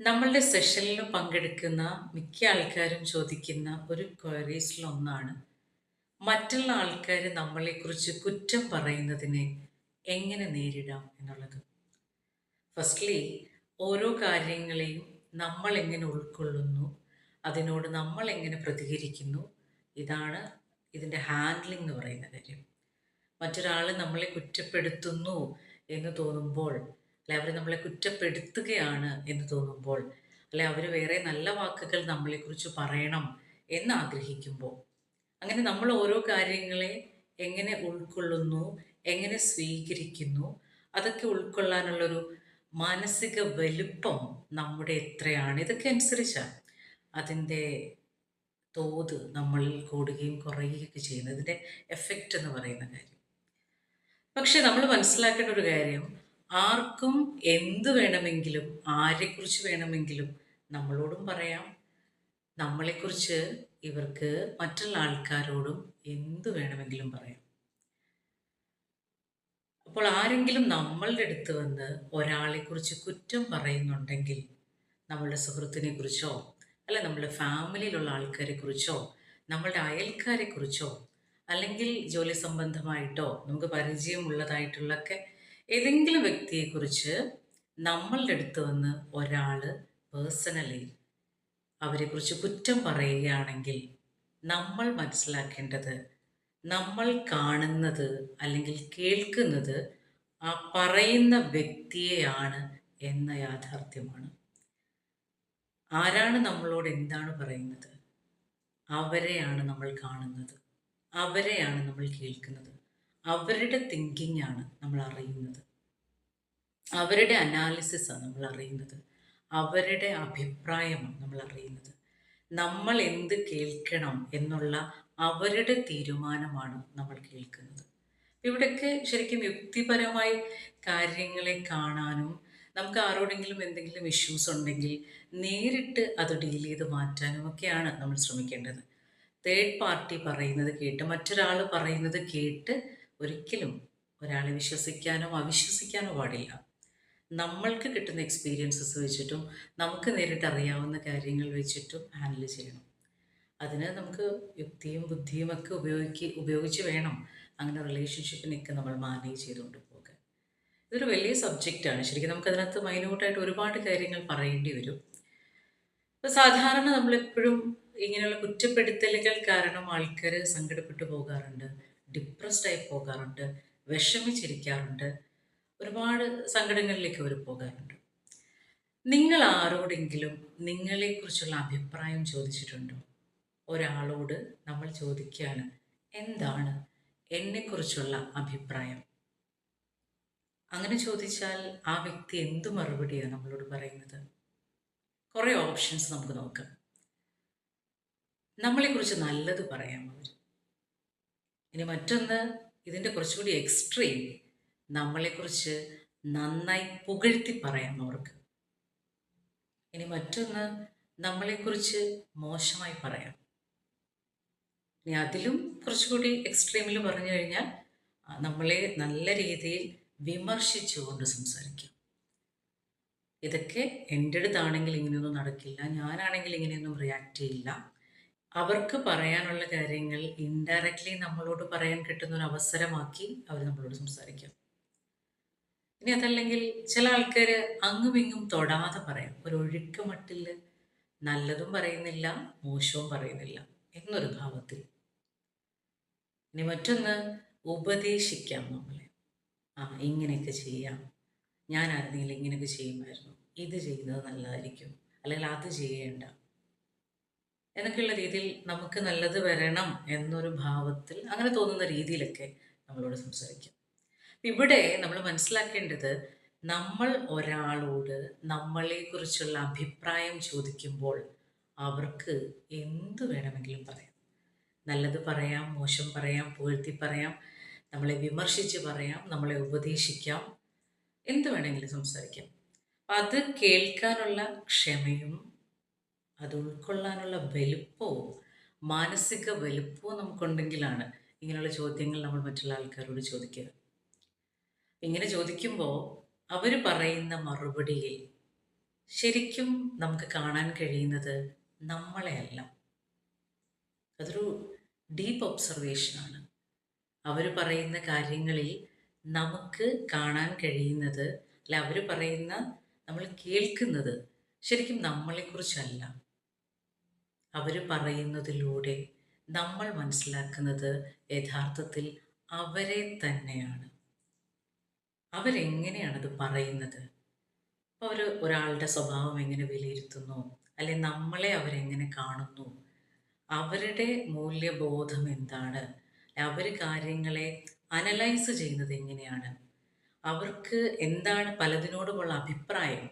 നമ്മളുടെ സെഷനിൽ പങ്കെടുക്കുന്ന മിക്ക ആൾക്കാരും ചോദിക്കുന്ന ഒരു ക്വയറീസിലൊന്നാണ് മറ്റുള്ള ആൾക്കാർ നമ്മളെക്കുറിച്ച് കുറ്റം പറയുന്നതിനെ എങ്ങനെ നേരിടാം എന്നുള്ളത്. ഫസ്റ്റ്ലി ഓരോ കാര്യങ്ങളെയും നമ്മൾ എങ്ങനെ ഉൾക്കൊള്ളുന്നു അതിനോട് നമ്മൾ എങ്ങനെ പ്രതികരിക്കുന്നു ഇതാണ് ഇതിന്റെ ഹാൻഡ്ലിംഗ് എന്ന് പറയുന്ന കാര്യം. മറ്റൊരാൾ നമ്മളെ കുറ്റപ്പെടുത്തുന്നു എന്ന് തോന്നുമ്പോൾ അല്ലെ അവർ നമ്മളെ കുറ്റപ്പെടുത്തുകയാണ് എന്ന് തോന്നുമ്പോൾ അല്ലെ അവർ വേറെ നല്ല വാക്കുകൾ നമ്മളെക്കുറിച്ച് പറയണം എന്ന് ആഗ്രഹിക്കുമ്പോൾ അങ്ങനെ നമ്മൾ ഓരോ കാര്യങ്ങളെ എങ്ങനെ ഉൾക്കൊള്ളുന്നു എങ്ങനെ സ്വീകരിക്കുന്നു അതൊക്കെ ഉൾക്കൊള്ളാനുള്ളൊരു മാനസിക വലുപ്പം നമ്മുടെ എത്രയാണ്? ഇതൊക്കെ അനുസരിച്ചാണ് അതിന്റെ തോത് നമ്മളിൽ കൂടുകയും കുറയുകയൊക്കെ ചെയ്യുന്നത് ഇതിന്റെ എഫക്റ്റ് എന്ന് പറയുന്ന കാര്യം. പക്ഷെ നമ്മൾ മനസ്സിലാക്കേണ്ട ഒരു കാര്യം ആർക്കും എന്ത് വേണമെങ്കിലും ആരെക്കുറിച്ച് വേണമെങ്കിലും നമ്മളോടും പറയാം. നമ്മളെക്കുറിച്ച് ഇവർക്ക് മറ്റുള്ള ആൾക്കാരോടും എന്ത് വേണമെങ്കിലും പറയാം. അപ്പോൾ ആരെങ്കിലും നമ്മളുടെ അടുത്ത് വന്ന് ഒരാളെക്കുറിച്ച് കുറ്റം പറയുന്നുണ്ടെങ്കിൽ നമ്മളുടെ സുഹൃത്തിനെ കുറിച്ചോ അല്ല നമ്മളുടെ ഫാമിലിയിലുള്ള ആൾക്കാരെ കുറിച്ചോ നമ്മളുടെ അയൽക്കാരെ കുറിച്ചോ അല്ലെങ്കിൽ ജോലി സംബന്ധമായിട്ടോ നമുക്ക് പരിചയമുള്ളതായിട്ടുള്ളൊക്കെ ഏതെങ്കിലും വ്യക്തിയെക്കുറിച്ച് നമ്മളുടെ അടുത്ത് വന്ന് ഒരാൾ പേഴ്സണലി അവരെക്കുറിച്ച് കുറ്റം പറയുകയാണെങ്കിൽ നമ്മൾ മനസ്സിലാക്കേണ്ടത് നമ്മൾ കാണുന്നത് അല്ലെങ്കിൽ കേൾക്കുന്നത് ആ പറയുന്ന വ്യക്തിയെയാണ് എന്ന യാഥാർത്ഥ്യമാണ്. ആരാണ് നമ്മളോട് എന്താണ് പറയുന്നത്? അവരെയാണ് നമ്മൾ കാണുന്നത്. അവരെയാണ് നമ്മൾ കേൾക്കുന്നത്. അവരുടെ തിങ്കിങ് ആണ് നമ്മൾ അറിയുന്നത് അവരുടെ അനാലിസിസാണ് നമ്മൾ അറിയുന്നത് അവരുടെ അഭിപ്രായമാണ് നമ്മൾ അറിയുന്നത് നമ്മൾ എന്ത് കേൾക്കണം എന്നുള്ള അവരുടെ തീരുമാനമാണ് നമ്മൾ കേൾക്കുന്നത്. ഇവിടെയൊക്കെ ശരിക്കും യുക്തിപരമായി കാര്യങ്ങളെ കാണാനും നമുക്ക് ആരോടെങ്കിലും എന്തെങ്കിലും ഇഷ്യൂസ് ഉണ്ടെങ്കിൽ നേരിട്ട് അത് ഡീൽ ചെയ്ത് മാറ്റാനും ഒക്കെയാണ് നമ്മൾ ശ്രമിക്കേണ്ടത്. തേർഡ് പാർട്ടി പറയുന്നത് കേട്ട് മറ്റൊരാൾ പറയുന്നത് കേട്ട് ഒരിക്കലും ഒരാളെ വിശ്വസിക്കാനോ അവിശ്വസിക്കാനോ പാടില്ല. നമ്മൾക്ക് കിട്ടുന്ന എക്സ്പീരിയൻസസ് വെച്ചിട്ടും നമുക്ക് നേരിട്ട് അറിയാവുന്ന കാര്യങ്ങൾ വെച്ചിട്ടും ഹാൻഡിൽ ചെയ്യണം. അതിന് നമുക്ക് യുക്തിയും ബുദ്ധിയും ഒക്കെ ഉപയോഗിക്ക് ഉപയോഗിച്ച് വേണം അങ്ങനെ റിലേഷൻഷിപ്പിനൊക്കെ നമ്മൾ മാനേജ് ചെയ്തുകൊണ്ട് പോകാൻ. ഇതൊരു വലിയ സബ്ജക്റ്റാണ് ശരിക്കും നമുക്കതിനകത്ത് മൈന്യൂട്ടായിട്ട് ഒരുപാട് കാര്യങ്ങൾ പറയേണ്ടി വരും. ഇപ്പോൾ സാധാരണ നമ്മളെപ്പോഴും ഇങ്ങനെയുള്ള കുറ്റപ്പെടുത്തലുകൾ കാരണം ആൾക്കാർ സങ്കടപ്പെട്ടു പോകാറുണ്ട്. ഡിപ്രസ്ഡ് ആയി പോകാറുണ്ട് വിഷമിച്ചിരിക്കാറുണ്ട് ഒരുപാട് സങ്കടങ്ങളിലേക്ക് അവർ പോകാറുണ്ട്. നിങ്ങൾ ആരോടെങ്കിലും നിങ്ങളെക്കുറിച്ചുള്ള അഭിപ്രായം ചോദിച്ചിട്ടുണ്ടോ? ഒരാളോട് നമ്മൾ ചോദിക്കുകയാണ് എന്താണ് എന്നെക്കുറിച്ചുള്ള അഭിപ്രായം? അങ്ങനെ ചോദിച്ചാൽ ആ വ്യക്തി എന്ത് മറുപടിയാണ് നമ്മളോട് പറയുന്നത്? കുറേ ഓപ്ഷൻസ് നമുക്ക് നോക്കാം. നമ്മളെക്കുറിച്ച് നല്ലത് പറയാം അവർ ഇനി മറ്റൊന്ന് ഇതിന്റെ കുറച്ചുകൂടി എക്സ്ട്രീം നമ്മളെക്കുറിച്ച് നന്നായി പുകഴ്ത്തി പറയാം അവർക്ക്. ഇനി മറ്റൊന്ന് നമ്മളെക്കുറിച്ച് മോശമായി പറയാം. ഇനി അതിലും കുറച്ചുകൂടി എക്സ്ട്രീമിൽ പറഞ്ഞു കഴിഞ്ഞാൽ നമ്മളെ നല്ല രീതിയിൽ വിമർശിച്ചുകൊണ്ട് സംസാരിക്കാം. ഇതൊക്കെ എന്റെ അടുത്താണെങ്കിൽ ഇങ്ങനെയൊന്നും നടക്കില്ല ഞാനാണെങ്കിൽ ഇങ്ങനെയൊന്നും റിയാക്ട് ചെയ്യില്ല. അവർക്ക് പറയാനുള്ള കാര്യങ്ങൾ ഇൻഡയറക്റ്റ്ലി നമ്മളോട് പറയാൻ കിട്ടുന്ന ഒരു അവസരമാക്കി അവർ നമ്മളോട് സംസാരിക്കും. ഇനി അതല്ലെങ്കിൽ ചില ആൾക്കാർ അങ്ങും ഇങ്ങും തൊടാതെ പറയാം. ഒരു ഒഴുക്കമട്ടിൽ നല്ലതും പറയുന്നില്ല മോശവും പറയുന്നില്ല എന്നൊരു ഭാവത്തിൽ. ഇനി മറ്റൊന്ന് ഉപദേശിക്കാം നമ്മളെ. ആ ഇങ്ങനെയൊക്കെ ചെയ്യാം. ഞാൻ ആയിരുന്നെങ്കിൽ ഇങ്ങനെയൊക്കെ ചെയ്യുമായിരുന്നു. ഇത് ചെയ്യുന്നത് നല്ലതായിരിക്കും. അല്ലെങ്കിൽ അത് ചെയ്യേണ്ട. എന്നൊക്കെയുള്ള രീതിയിൽ നമുക്ക് നല്ലത് വരണം എന്നൊരു ഭാവത്തിൽ അങ്ങനെ തോന്നുന്ന രീതിയിലൊക്കെ നമ്മളോട് സംസാരിക്കും. ഇവിടെ നമ്മൾ മനസ്സിലാക്കേണ്ടത് നമ്മൾ ഒരാളോട് നമ്മളെക്കുറിച്ചുള്ള അഭിപ്രായം ചോദിക്കുമ്പോൾ അവർക്ക് എന്തു വേണമെങ്കിലും പറയാം. നല്ലത് പറയാം മോശം പറയാം പുകഴ്ത്തി പറയാം നമ്മളെ വിമർശിച്ച് പറയാം നമ്മളെ ഉപദേശിക്കാം എന്ത് വേണമെങ്കിലും സംസാരിക്കാം. അത് കേൾക്കാനുള്ള ക്ഷമയും അത് ഉൾക്കൊള്ളാനുള്ള വലുപ്പവും മാനസിക വലുപ്പവും നമുക്കുണ്ടെങ്കിലാണ് ഇങ്ങനെയുള്ള ചോദ്യങ്ങൾ നമ്മൾ മറ്റുള്ള ആൾക്കാരോട് ചോദിക്കുക. ഇങ്ങനെ ചോദിക്കുമ്പോൾ അവർ പറയുന്ന മറുപടിയിൽ ശരിക്കും നമുക്ക് കാണാൻ കഴിയുന്നത് നമ്മളെയല്ല. അതൊരു ഡീപ്പ് ഒബ്സർവേഷനാണ് അവർ പറയുന്ന കാര്യങ്ങളിൽ നമുക്ക് കാണാൻ കഴിയുന്നത് അല്ല അവർ പറയുന്ന നമ്മൾ കേൾക്കുന്നത് ശരിക്കും നമ്മളെക്കുറിച്ചല്ല. അവർ പറയുന്നതിലൂടെ നമ്മൾ മനസ്സിലാക്കുന്നത് യഥാർത്ഥത്തിൽ അവരെ തന്നെയാണ്. അവരെങ്ങനെയാണത് പറയുന്നത്? അവർ ഒരാളുടെ സ്വഭാവം എങ്ങനെ വിലയിരുത്തുന്നു? അല്ലെ നമ്മളെ അവരെങ്ങനെ കാണുന്നു? അവരുടെ മൂല്യബോധം എന്താണ്? അവർ കാര്യങ്ങളെ അനലൈസ് ചെയ്യുന്നത് എങ്ങനെയാണ്? അവർക്ക് എന്താണ് പലതിനോടുമുള്ള അഭിപ്രായം?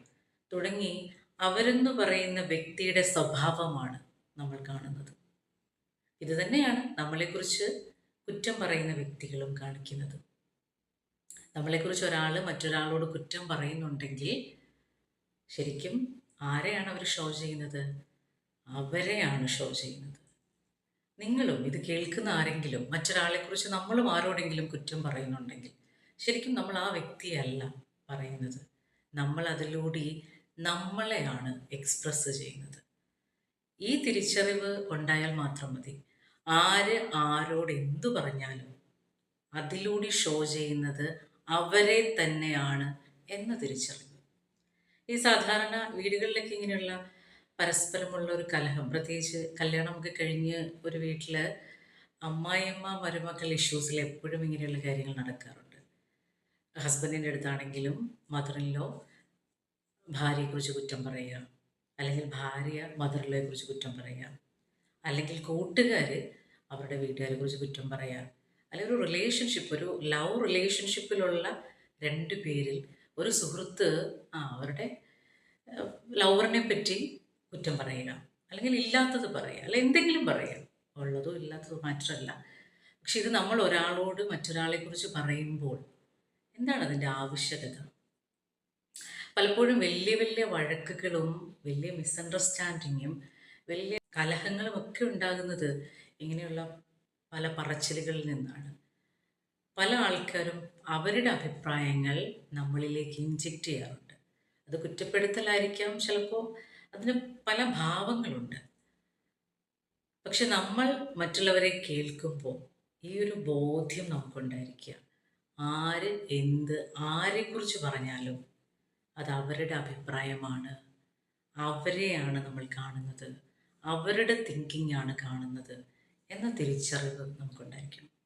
തുടങ്ങി അവരെന്ന് പറയുന്ന വ്യക്തിയുടെ സ്വഭാവമാണ്. നമ്മൾ കാണുന്നത്. ഇത് തന്നെയാണ് നമ്മളെക്കുറിച്ച് കുറ്റം പറയുന്ന വ്യക്തികളും കാണിക്കുന്നത്. നമ്മളെക്കുറിച്ച് ഒരാൾ മറ്റൊരാളോട് കുറ്റം പറയുന്നുണ്ടെങ്കിൽ ശരിക്കും ആരെയാണ് അവർ ഷോ ചെയ്യുന്നത്? അവരെയാണ് ഷോ ചെയ്യുന്നത്. നിങ്ങളും ഇത് കേൾക്കുന്ന ആരെങ്കിലും മറ്റൊരാളെക്കുറിച്ച് നമ്മളും ആരോടെങ്കിലും കുറ്റം പറയുന്നുണ്ടെങ്കിൽ ശരിക്കും നമ്മൾ ആ വ്യക്തിയല്ല പറയുന്നത്. നമ്മൾ അതിലൂടെ നമ്മളെയാണ് എക്സ്പ്രസ് ചെയ്യുന്നത്. ഈ തിരിച്ചറിവ് ഉണ്ടായാൽ മാത്രം മതി. ആര് ആരോട് എന്തു പറഞ്ഞാലും അതിലൂടെ ഷോ ചെയ്യുന്നത് അവരെ തന്നെയാണ് എന്ന തിരിച്ചറിവ്. ഈ സാധാരണ വീടുകളിലൊക്കെ ഇങ്ങനെയുള്ള പരസ്പരമുള്ള ഒരു കലഹം പ്രത്യേകിച്ച് കല്യാണമൊക്കെ കഴിഞ്ഞ് ഒരു വീട്ടിൽ അമ്മായിയമ്മ മരുമക്കൾ ഇഷ്യൂസിൽ എപ്പോഴും ഇങ്ങനെയുള്ള കാര്യങ്ങൾ നടക്കാറുണ്ട്. ഹസ്ബൻഡിന്റെ അടുത്താണെങ്കിലും മദറിലോ ഭാര്യയെക്കുറിച്ച് കുറ്റം പറയുക അല്ലെങ്കിൽ ഭാര്യ മദറിലെ കുറിച്ച് കുറ്റം പറയുക. അല്ലെങ്കിൽ കൂട്ടുകാർ അവരുടെ വീട്ടുകാരെ കുറിച്ച് കുറ്റം പറയുക. അല്ലെങ്കിൽ ഒരു റിലേഷൻഷിപ്പ് ഒരു ലവ് റിലേഷൻഷിപ്പിലുള്ള രണ്ട് പേരിൽ ഒരു സുഹൃത്ത് ആ അവരുടെ ലവറിനെ പറ്റി കുറ്റം പറയുക. അല്ലെങ്കിൽ ഇല്ലാത്തത് പറയുക. അല്ല എന്തെങ്കിലും പറയുക. ഉള്ളതോ ഇല്ലാത്തതോ മാത്രമല്ല പക്ഷെ ഇത് നമ്മൾ ഒരാളോട് മറ്റൊരാളെക്കുറിച്ച് പറയുമ്പോൾ എന്താണ് അതിന്റെ ആവശ്യകത? പലപ്പോഴും വലിയ വലിയ വഴക്കുകളും വലിയ മിസ്അണ്ടർസ്റ്റാൻഡിങ്ങും വലിയ കലഹങ്ങളും ഒക്കെ ഉണ്ടാകുന്നത് ഇങ്ങനെയുള്ള പല പറച്ചിലുകളിൽ നിന്നാണ്. പല ആൾക്കാരും അവരുടെ അഭിപ്രായങ്ങൾ നമ്മളിലേക്ക് ഇഞ്ചെക്റ്റ് ചെയ്യാറുണ്ട്. അത് കുറ്റപ്പെടുത്തലായിരിക്കാം ചിലപ്പോൾ അതിന് പല ഭാവങ്ങളുണ്ട്. പക്ഷെ നമ്മൾ മറ്റുള്ളവരെ കേൾക്കുമ്പോൾ ഈ ഒരു ബോധ്യം നമുക്കുണ്ടായിരിക്കുക. ആര് എന്ത് ആരെക്കുറിച്ച് പറഞ്ഞാലും അത് അവരുടെ അഭിപ്രായമാണ്. അവരെയാണ് നമ്മൾ കാണുന്നത്. അവരുടെ തിങ്കിങ് ആണ് കാണുന്നത്. എന്ന തിരിച്ചറിവ് നമുക്കുണ്ടായിരിക്കണം.